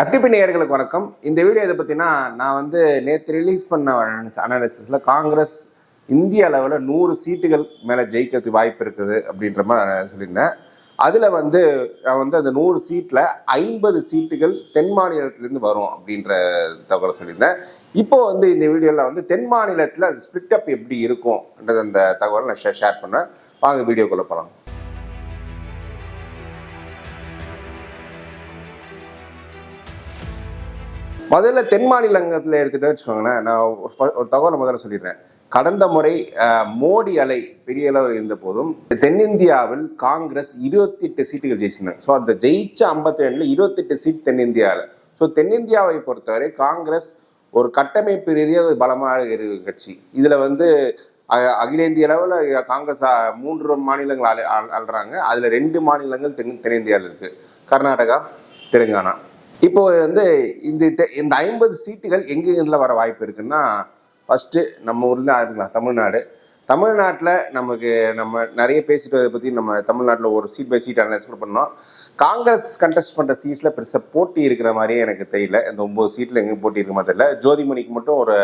FTP நேயர்களுக்கு வணக்கம். இந்த வீடியோ இதை பற்றினா நான் வந்து நேற்று ரிலீஸ் பண்ண அனாலிசிஸில் காங்கிரஸ் இந்திய அளவில் நூறு சீட்டுகள் மேலே ஜெயிக்கிறதுக்கு வாய்ப்பு இருக்குது அப்படின்ற மாதிரி நான் சொல்லியிருந்தேன். அதில் வந்து நான் வந்து அந்த நூறு சீட்டில் ஐம்பது சீட்டுகள் தென் மாநிலத்திலேருந்து வரும் அப்படின்ற தகவலை சொல்லியிருந்தேன். இப்போ வந்து இந்த வீடியோவில் வந்து தென் மாநிலத்தில் ஸ்பிளிட் அப் எப்படி இருக்கும்ன்றது அந்த தகவலை நான் ஷேர் பண்ணேன். வாங்க வீடியோக்குள்ளே போகலாம் முதல்ல தென் மாநிலங்கத்தில் எடுத்துகிட்டு வச்சுக்கோங்களேன் நான் ஒரு தகவலை முதல்ல சொல்லிடுறேன். கடந்த முறை மோடி அலை பெரிய அளவில் இருந்த போதும் தென்னிந்தியாவில் காங்கிரஸ் இருபத்தி எட்டு சீட்டுகள் ஜெயிச்சிருந்தாங்க. ஸோ அந்த ஜெயிச்ச ஐம்பத்தி ரெண்டுல இருபத்தெட்டு சீட் தென்னிந்தியாவில் ஸோ தென்னிந்தியாவை பொறுத்தவரை காங்கிரஸ் ஒரு கட்டமைப்பு ரீதியாக ஒரு பலமாக இரு கட்சி. இதில் வந்து அஹ், அகில இந்திய அளவில் காங்கிரஸ் மூன்று மாநிலங்கள் ஆள- ஆள்- அதில் ரெண்டு மாநிலங்கள் தென் தென்னிந்தியாவில் இருக்குது கர்நாடகா தெலுங்கானா. இப்போ வந்து இந்த இந்த ஐம்பது சீட்டுகள் எங்கெங்கில் வர வாய்ப்பு இருக்குன்னா ஃபஸ்ட்டு நம்ம ஊரில் ஆரம்பிக்கலாம் தமிழ்நாடு. தமிழ்நாட்டில் நமக்கு நம்ம நிறைய பேசிட்டு அதை பற்றி நம்ம தமிழ்நாட்டில் ஒரு சீட் பை சீட் அனலைஸ் கூட பண்ணோம். காங்கிரஸ் கண்டெஸ்ட் பண்ணுற சீட்ஸில் பெருசாக போட்டி இருக்கிற மாதிரியே எனக்கு தெரியல. இந்த ஒம்பது சீட்டில் எங்கேயும் போட்டி இருக்க மாதிரி தெரியல. ஜோதிமணிக்கு மட்டும் ஒரு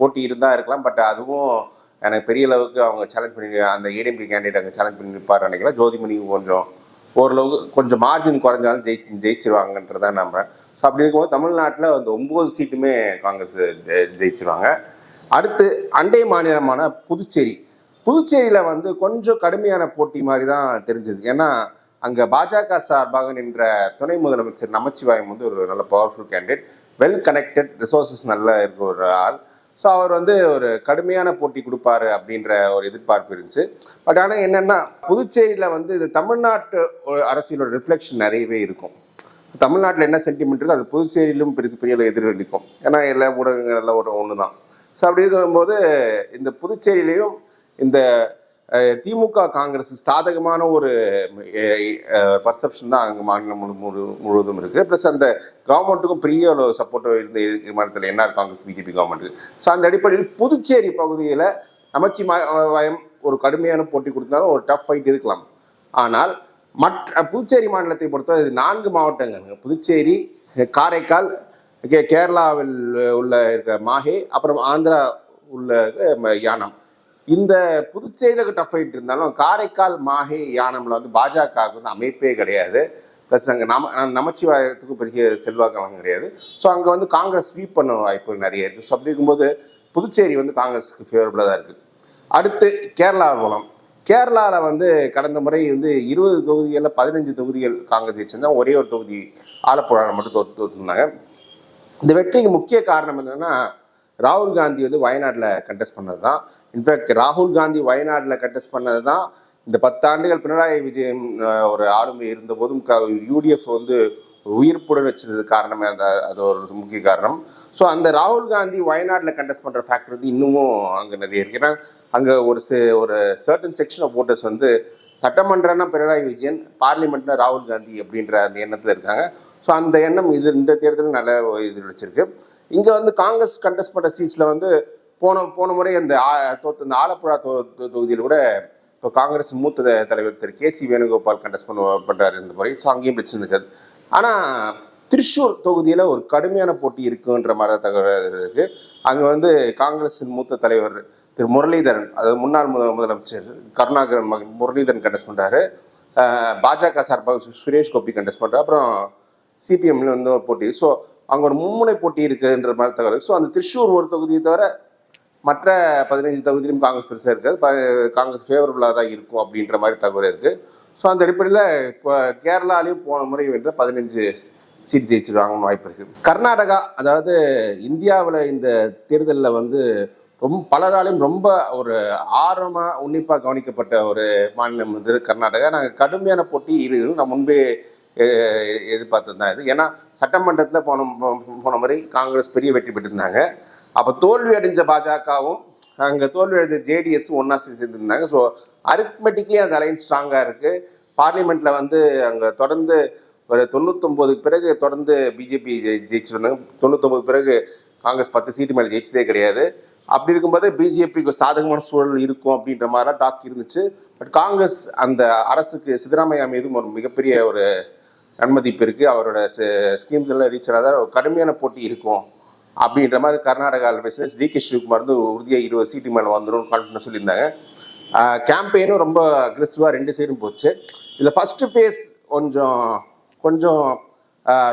போட்டி இருந்தால் இருக்கலாம். பட் அதுவும் எனக்கு பெரிய அளவுக்கு அவங்க சேலஞ்ச் பண்ணி அந்த ஏடிஎம்கே கேண்டிடேட் அங்கே சேலஞ்ச் பண்ணி நிற்பார் நினைக்கிறேன். ஜோதிமணிக்கு கொஞ்சம் ஓரளவுக்கு கொஞ்சம் மார்ஜின் குறைஞ்சாலும் ஜெயி ஜெயிச்சிருவாங்கன்றதான் நம்புறேன். ஸோ அப்படி இருக்கும்போது தமிழ்நாட்டில் அந்த ஒம்பது சீட்டுமே காங்கிரஸ் ஜெ- ஜெயிச்சிருவாங்க. அடுத்து அண்டை மாநிலமான புதுச்சேரி. புதுச்சேரியில் வந்து கொஞ்சம் கடுமையான போட்டி மாதிரி தான் தெரிஞ்சது. ஏன்னா அங்கே பாஜக சார்பாக நின்ற துணை முதலமைச்சர் நமச்சிவாயம் வந்து ஒரு நல்ல powerful candidate well connected resources நல்லா இருக்கிற ஒரு ஆள். ஸோ அவர் வந்து ஒரு கடுமையான போட்டி கொடுப்பாரு அப்படின்ற ஒரு எதிர்பார்ப்பு இருந்துச்சு. பட் ஆனால் என்னென்னா புதுச்சேரியில் வந்து இது தமிழ்நாட்டு அரசியலோட ரிஃப்ளெக்ஷன் நிறையவே இருக்கும். தமிழ்நாட்டில் என்ன சென்டிமெண்ட் இருக்கோ அது புதுச்சேரியிலும் பெருசு பெரிய எதிரொலிக்கும் ஏன்னா எல்லா ஊடகங்கள்ல ஒரு ஒன்று தான் ஸோ அப்படி இருக்கும்போது இந்த புதுச்சேரியிலையும் இந்த திமுக காங்கிரஸ் சாதகமான ஒரு பர்செப்ஷன் தான் அங்கே மாநிலம் முழு முழுவதும் இருக்குது ப்ளஸ் அந்த கவர்மெண்ட்டுக்கும் பெரிய ஒரு சப்போர்ட் இருந்த மாநிலத்தில் என்ஆர் காங்கிரஸ் பிஜேபி கவர்மெண்ட்டுக்கு ஸோ அந்த அடிப்படையில் புதுச்சேரி பகுதியில் நமச்சிவாயம் ஒரு கடுமையான போட்டி கொடுத்தாலும் ஒரு டஃப் ஃபைட் இருக்கலாம். ஆனால் மற்ற புதுச்சேரி மாநிலத்தை பொறுத்தவரை இது நான்கு மாவட்டங்கள் புதுச்சேரி காரைக்கால் கே- கேரளாவில் உள்ள இருக்கிற மாஹே அப்புறம் ஆந்திரா உள்ள ம- யானம். இந்த புதுச்சேரியில் டஃப் ஃபைட் இருந்தாலும் காரைக்கால் மாஹே யானம்ல வந்து பாஜகவுக்கு வந்து அமைப்பே கிடையாது. ப்ளஸ் அங்கே நம நமச்சிவாயத்துக்கும் பெரிய செல்வாக்கெல்லாம் கிடையாது. ஸோ அங்கே வந்து காங்கிரஸ் ஸ்வீப் பண்ண வாய்ப்பு நிறைய இருக்குது ஸோ அப்படி இருக்கும்போது புதுச்சேரி வந்து காங்கிரஸுக்கு ஃபேவரபுளாக தான் இருக்குது அடுத்து கேரளா போகலாம் கேரளாவில் வந்து கடந்த முறை வந்து இருபது தொகுதிகளில் பதினஞ்சு தொகுதிகள் காங்கிரஸ் ஜெயிச்சிருந்தா ஒரே ஒரு தொகுதி ஆலப்புழாவில் மட்டும் தோற்று தோற்றுருந்தாங்க இந்த வெற்றிக்கு முக்கிய காரணம் என்னென்னா ராகுல் காந்தி வந்து வயநாட்டில் கண்டெஸ்ட் பண்ணது தான் இன்ஃபேக்ட் ராகுல் காந்தி வயநாட்டில் கண்டெஸ்ட் பண்ணது தான் இந்த பத்தாண்டுகள் பினராயி விஜயன் ஒரு ஆளுமை இருந்தபோதும் யூடிஎஃப் வந்து உயிர்ப்புடன் வச்சது காரணமே அந்த அது ஒரு முக்கிய காரணம். ஸோ அந்த ராகுல் காந்தி வயநாட்டில் கண்டெஸ்ட் பண்ணுற ஃபேக்டர் வந்து இன்னமும் அங்கே நிறைய இருக்கு. ஏன்னா அங்கே ஒரு சே ஒரு சர்டன் செக்ஷன் ஆஃப் ஓட்டர்ஸ் வந்து சட்டமன்றம்னா பினராயி விஜயன் பார்லிமெண்ட்னா ராகுல் காந்தி அப்படின்ற அந்த எண்ணத்தில் இருக்காங்க. ஸோ அந்த எண்ணம் இது இந்த தேர்தலில் நல்ல இது வச்சிருக்கு இங்கே வந்து காங்கிரஸ் கண்டெஸ்ட் பண்ண சீட்ஸில் வந்து போன போன முறை அந்த தோத்து இந்த ஆலப்புழா தொ தொகுதியில் கூட இப்போ காங்கிரஸ் மூத்த தலைவர் Thiru K C Venugopal contest பண்ண பண்ணுறாரு இந்த முறை. ஸோ அங்கேயும் பிரச்சனை இருக்காது. ஆனால் திருச்சூர் தொகுதியில் ஒரு கடுமையான போட்டி இருக்குன்ற மாதிரி தகவல் இருக்கு. அங்கே வந்து காங்கிரஸின் மூத்த தலைவர் திரு முரளிதரன் அதாவது முன்னாள் முதலமைச்சர் கருணாகரன் மகன் முரளிதரன் கண்டெஸ்ட் பண்ணுறாரு பாஜக சார்பாக சுரேஷ் கோபி கண்டெஸ்ட் பண்ணுறாரு அப்புறம் சிபிஎம்ல வந்து ஒரு போட்டி. ஸோ அங்கே ஒரு மும்முனை போட்டி இருக்குன்ற மாதிரி தகவல். ஸோ அந்த திருச்சூர் ஒரு தொகுதியை தவிர மற்ற பதினைஞ்சு தொகுதியிலும் காங்கிரஸ் பெருசாக இருக்காது. ப- காங்கிரஸ் ஃபேவரபுளாக தான் இருக்கும் அப்படின்ற மாதிரி தகவல் இருக்குது ஸோ அந்த அடிப்படையில் இப்போ கேரளாலையும் போன முறை வென்ற பதினஞ்சு சீட் ஜெயிச்சிருவாங்கன்னு வாய்ப்பு இருக்குது கர்நாடகா அதாவது இந்தியாவில் இந்த தேர்தலில் வந்து ரொம்ப பலராலையும் ரொம்ப ஒரு ஆர்வமாக உன்னிப்பாக கவனிக்கப்பட்ட ஒரு மாநிலம் வந்து கர்நாடகா. நாங்கள் கடுமையான போட்டி இது நான் முன்பே எதிர்பார்த்தது தான் இது. ஏன்னா சட்டமன்றத்தில் போன போ- போன முறை காங்கிரஸ் பெரிய வெற்றி பெற்றிருந்தாங்க. அப்போ தோல்வி அடைஞ்ச பாஜகவும் அங்கே தோல்வி அடைஞ்ச ஜேடிஎஸ் ஒன்றா சேர்ந்துருந்தாங்க. ஸோ அரித்மெட்டிக்லி அந்த அலைன்ஸ் ஸ்ட்ராங்காக இருக்குது பார்லிமெண்ட்டில் வந்து அங்கே தொடர்ந்து ஒரு தொண்ணூத்தொம்போதுக்கு பிறகு தொடர்ந்து பிஜேபி ஜெயிச்சிருந்தாங்க. தொண்ணூத்தொம்பது பிறகு காங்கிரஸ் பத்து சீட்டு மேலே ஜெயிச்சதே கிடையாது. அப்படி இருக்கும்போது பிஜேபிக்கு சாதகமான சூழல் இருக்கும் அப்படின்ற மாதிரிலாம் டாக் இருந்துச்சு. பட் காங்கிரஸ் அந்த அரசுக்கு சித்தராமையா மீதும் ஒரு மிகப்பெரிய ஒரு நன்மதிப்பு இருக்குது அவரோட ஸ்கீம்ஸ் எல்லாம் ரீச் ஆகாத ஒரு கடுமையான போட்டி இருக்கும் அப்படின்ற மாதிரி கர்நாடகாவில் பேசுகிற டி கே சிவகுமார் வந்து உறுதியாக இருபது சீட்டு மேலே வந்துடும் கான்ஃபிடன்ஸ் சொல்லியிருந்தாங்க. கேம்பெயினும் ரொம்ப அக்ரெசிவாக ரெண்டு சைடும் போச்சு. இதில் ஃபஸ்ட்டு ஃபேஸ் கொஞ்சம் கொஞ்சம்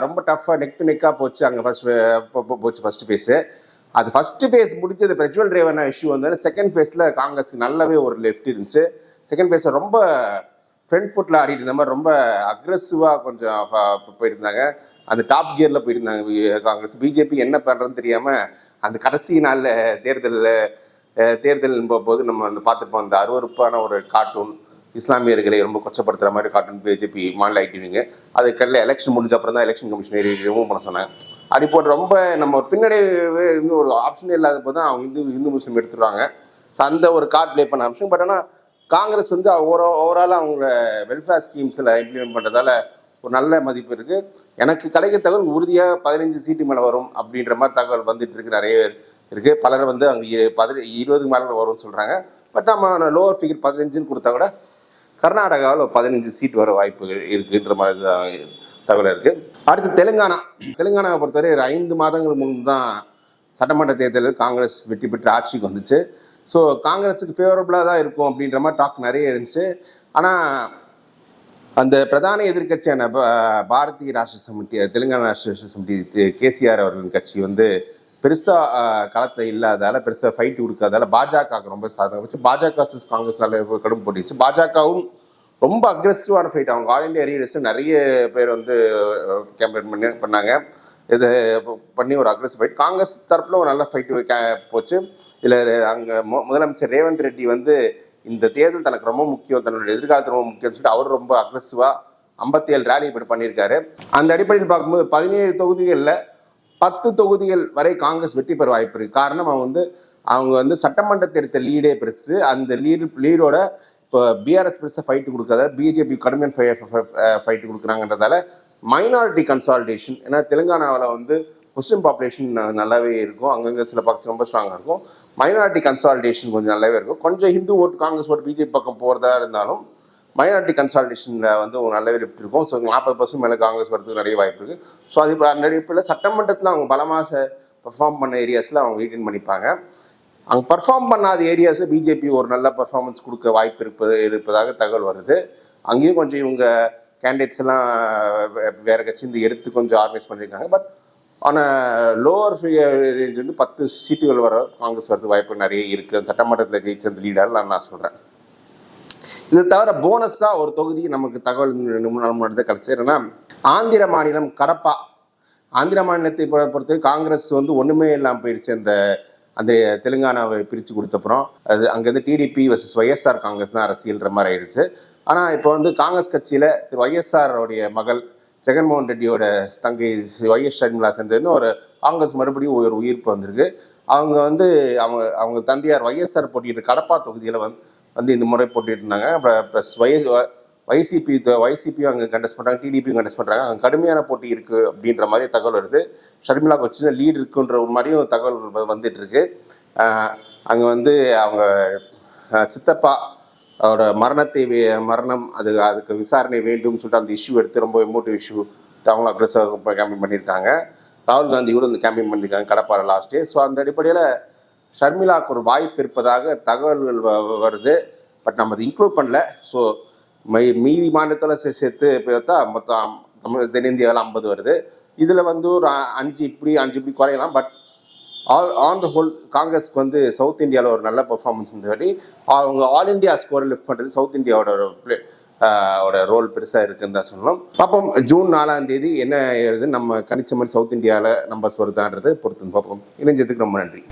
ரொம்ப டஃப்பாக நெக் டு நெக்காக போச்சு. அங்கே ஃபஸ்ட் போச்சு ஃபஸ்ட்டு ஃபேஸு அது ஃபஸ்ட்டு ஃபேஸ் முடிச்சது பிரஜ்வல் ரேவனா இஷ்யூ வந்தோடனே செகண்ட் ஃபேஸில் காங்கிரஸுக்கு நல்லாவே ஒரு லெஃப்ட் இருந்துச்சு. செகண்ட் ஃபேஸில் ரொம்ப ஃப்ரண்ட் ஃபுட்டில் ஆடிட்டு இருந்த மாதிரி ரொம்ப அக்ரெசிவாக கொஞ்சம் போயிருந்தாங்க. அந்த டாப் கியரில் போயிருந்தாங்க. காங்கிரஸ். பிஜேபி என்ன பண்ணுறதுன்னு தெரியாமல் அந்த கடைசி நாளில் தேர்தலில் தேர்தல் போது நம்ம அந்த பார்த்துருப்போம் அந்த அருவருப்பான ஒரு கார்ட்டூன் இஸ்லாமியர்களை ரொம்ப கொச்சப்படுத்துகிற மாதிரி கார்ட்டூன் பிஜேபி மாநில அது அதுக்கெல்லாம் எலெக்ஷன் முடிஞ்ச அப்புறம் தான் எலெக்ஷன் கமிஷன் ரிமூவ் பண்ண சொன்னாங்க. அப்படி போட்டு ரொம்ப நம்ம ஒரு பின்னடைவே இருந்து ஒரு ஆப்ஷனே இல்லாத போது தான் அவங்க இந்து இந்து முஸ்லீம் எடுத்துருவாங்க. ஸோ அந்த ஒரு கார்ட் ப்ளே பண்ண அம்சம் பட் ஆனால் காங்கிரஸ் வந்து ஓரோ ஓவராலாக அவங்களோட வெல்ஃபேர் ஸ்கீம்ஸில் இம்ப்ளிமெண்ட் பண்ணுறதால ஒரு நல்ல மதிப்பு இருக்குது எனக்கு கிடைக்கிற தகவல் உறுதியாக பதினஞ்சு சீட்டு மேலே வரும் அப்படின்ற மாதிரி தகவல் வந்துட்டு இருக்கு. நிறைய பேர் இருக்குது பலர் வந்து அங்கே பதின இருபதுக்கு மேலே வரும்னு சொல்கிறாங்க பட் நம்ம லோவர் ஃபிகர் பதினஞ்சுன்னு கொடுத்தா கூட கர்நாடகாவில் ஒரு பதினஞ்சு சீட் வர வாய்ப்பு இருக்குன்ற மாதிரி தான் தகவல் இருக்குது அடுத்து தெலுங்கானா. தெலுங்கானாவை பொறுத்தவரை ஒரு ஐந்து மாதங்கள் முன்பு தான் சட்டமன்ற தேர்தலில் காங்கிரஸ் வெற்றி பெற்று ஆட்சிக்கு வந்துச்சு. ஸோ காங்கிரஸுக்கு ஃபேவரபுளாக தான் இருக்கும் அப்படின்ற மாதிரி டாக் நிறைய இருந்துச்சு. ஆனால் அந்த பிரதான எதிர்க்கட்சியான ப- பாரதிய ராஷ்டிர சமிதி தெலுங்கானா ராஷ்டிர சமிதி கேசிஆர் அவர்களின் கட்சி வந்து பெருசாக களத்தில் இல்லாதால பெருசாக ஃபைட் கொடுக்காதால பாஜகவுக்கு ரொம்ப சாதகம் வச்சு பாஜக காங்கிரஸால் கடும் போட்டிச்சு பாஜகவும் ரொம்ப அக்ரெசிவான ஃபைட் அவங்க ஆல் இண்டியா ரீடர்ஸ் நிறைய பேர் வந்து கேம்பெயின் பண்ணி பண்ணாங்க. இது பண்ணி ஒரு அக்ரஸிவ் ஃபைட் காங்கிரஸ் தரப்பில் ஒரு நல்ல ஃபைட்டு போச்சு. இல்லை அங்கே முதலமைச்சர் ரேவந்த் ரெட்டி வந்து இந்த தேர்தல் தனக்கு ரொம்ப முக்கியம் தன்னுடைய எதிர்காலத்து ரொம்ப முக்கியம்னு சொல்லிட்டு அவர் ரொம்ப அக்ரஸிவாக ஐம்பத்தி ஏழு ரேலி இப்படி பண்ணியிருக்காரு. அந்த அடிப்படையில் பார்க்கும்போது பதினேழு தொகுதிகளில் பத்து தொகுதிகள் வரை காங்கிரஸ் வெற்றி பெற வாய்ப்பு இருக்கு. காரணம் அவங்க வந்து அவங்க வந்து சட்டமன்றத்தை எடுத்த லீடே பெருசு. அந்த லீடு லீடோட இப்போ பிஆர்எஸ் பெருசாக ஃபைட்டு கொடுக்காத பிஜேபி கடுமையான ஃபைட்டு கொடுக்குறாங்கன்றதால மைனாரிட்டி கன்சாலிடேஷன் ஏன்னா தெலுங்கானாவில் வந்து முஸ்லீம் பாப்புலேஷன் நல்லாவே இருக்கும். அங்கங்கே சில பக்கம் ரொம்ப ஸ்ட்ராங்காக இருக்கும். மைனாரிட்டி கன்சாலிடேஷன் கொஞ்சம் நல்லாவே இருக்கும். கொஞ்சம் ஹிந்து ஓட்டு காங்கிரஸ் ஓட்டு பிஜேபி பக்கம் போகிறதா இருந்தாலும் மைனாரிட்டி கன்சால்டேஷனில் வந்து ஒரு நல்லாவே இருக்கும். ஸோ நாற்பது பர்சன்ட் மேலே காங்கிரஸ் வரதுக்கு நிறைய வாய்ப்பு இருக்குது ஸோ அது இப்போ அடிப்படையில் சட்டமன்றத்தில் அவங்க பலமாக பர்ஃபார்ம் பண்ண ஏரியாஸில் அவங்க ரீட்டைன் பண்ணிப்பாங்க. அங்கே பர்ஃபார்ம் பண்ணாத ஏரியாஸில் பிஜேபி ஒரு நல்ல பர்ஃபார்மன்ஸ் கொடுக்க வாய்ப்பு இருப்பது இருப்பதாக தகவல் வருது. அங்கேயும் கொஞ்சம் இவங்க கேண்டிடேட்ஸ் எல்லாம் வேற கட்சியிருந்து எடுத்து கொஞ்சம் ஆர்கனைஸ் பண்ணியிருக்காங்க. பட் ஆனால் லோவர் ரேஞ்ச் வந்து பத்து சீட்டுகள் வர காங்கிரஸ் வரது வாய்ப்பு நிறைய இருக்குது சட்டமன்றத்தில் ஜெயிச்ச அந்த லீடர் நான் நான் சொல்கிறேன் இது தவிர போனஸாக ஒரு தொகுதி நமக்கு தகவல் ரெண்டு மூணு நாள் முன்னாடி கிடச்சி என்னன்னா ஆந்திர மாநிலம் கடப்பா. ஆந்திர மாநிலத்தை பொறுத்து காங்கிரஸ் வந்து ஒன்றுமே இல்லாமல் போயிடுச்சு அந்த அந்த தெலுங்கானாவை பிரித்து கொடுத்தப்புறம் அது அங்கேருந்து டிடிபி வர்சஸ் ஒய்எஸ்ஆர் காங்கிரஸ் தான் அரசியல்ன்ற மாதிரி ஆயிடுச்சு. ஆனால் இப்போ வந்து காங்கிரஸ் கட்சியில் திரு ஒய்எஸ்ஆர் உடைய மகள் ஜெகன்மோகன் ரெட்டியோட தங்கை ஒய்எஸ் ஷர்மிளா சேர்ந்ததுன்னு ஒரு காங்கிரஸ் மறுபடியும் ஒரு உயிர்ப்பு வந்திருக்கு. அவங்க வந்து அவங்க அவங்க தந்தையார் ஒய்எஸ்ஆர் போட்டிட்டு கடப்பா தொகுதியில் வந்து வந்து இந்த முறை போட்டிட்டு இருந்தாங்க. ப்ளஸ் ஒய் வைசிபி வைசிபியும் அங்கே கண்டெஸ்ட் பண்ணுறாங்க டிடிபியும் கண்டெஸ்ட் பண்ணுறாங்க அங்கே கடுமையான போட்டி இருக்குது அப்படின்ற மாதிரி தகவல் வருது. ஷர்மிளாக்கு ஒரு சின்ன லீடு இருக்குன்ற மாதிரியும் தகவல் வந்துட்டு இருக்கு. அங்கே வந்து அவங்க சித்தப்பா அவரோட மரணத்தை மரணம் அது அதுக்கு விசாரணை வேண்டும் சொல்லிட்டு அந்த இஷ்யூ எடுத்து ரொம்ப எமோட்டிவ் இஷ்யூ அவங்களும் அக்ரெசிவாக கேம்பெயின் பண்ணியிருக்காங்க. ராகுல் காந்தி கூட இந்த கேம்பெயின் பண்ணியிருக்காங்க கடப்பாறை லாஸ்ட்டு ஸோ அந்த அடிப்படையில் ஷர்மிலாவுக்கு ஒரு வாய்ப்பு இருப்பதாக தகவல்கள் வ- வருது. பட் நம்ம அதை இன்க்ளூட் பண்ணல. ஸோ மை மீதி மாநிலத்தில் சேர்த்து சேர்த்து பார்த்தா மொத்தம் தமிழ் தென்னிந்தியாவில் ஐம்பது வருது. இதில் வந்து ஒரு அஞ்சு இப்படி அஞ்சு இப்படி குறையலாம் but all on the whole காங்கிரஸ்க்கு வந்து சவுத் இந்தியாவில் ஒரு நல்ல பெர்ஃபார்மன்ஸ் இருந்தபடி அவங்க ஆல் இந்தியா ஸ்கோரை லிஃப்ட் பண்ணுறது சவுத் இந்தியாவோட ஒரு ஓட ரோல் பெருசாக இருக்குன்னு தான் சொல்லணும். பார்ப்போம் ஜூன் நாலாம் தேதி என்ன எழுது நம்ம கணிச்ச மாதிரி சவுத் இந்தியாவில் நம்பர்ஸ் வருதான்றது பொறுத்து பார்ப்போம் இணைஞ்சதுக்கு ரொம்ப நன்றி.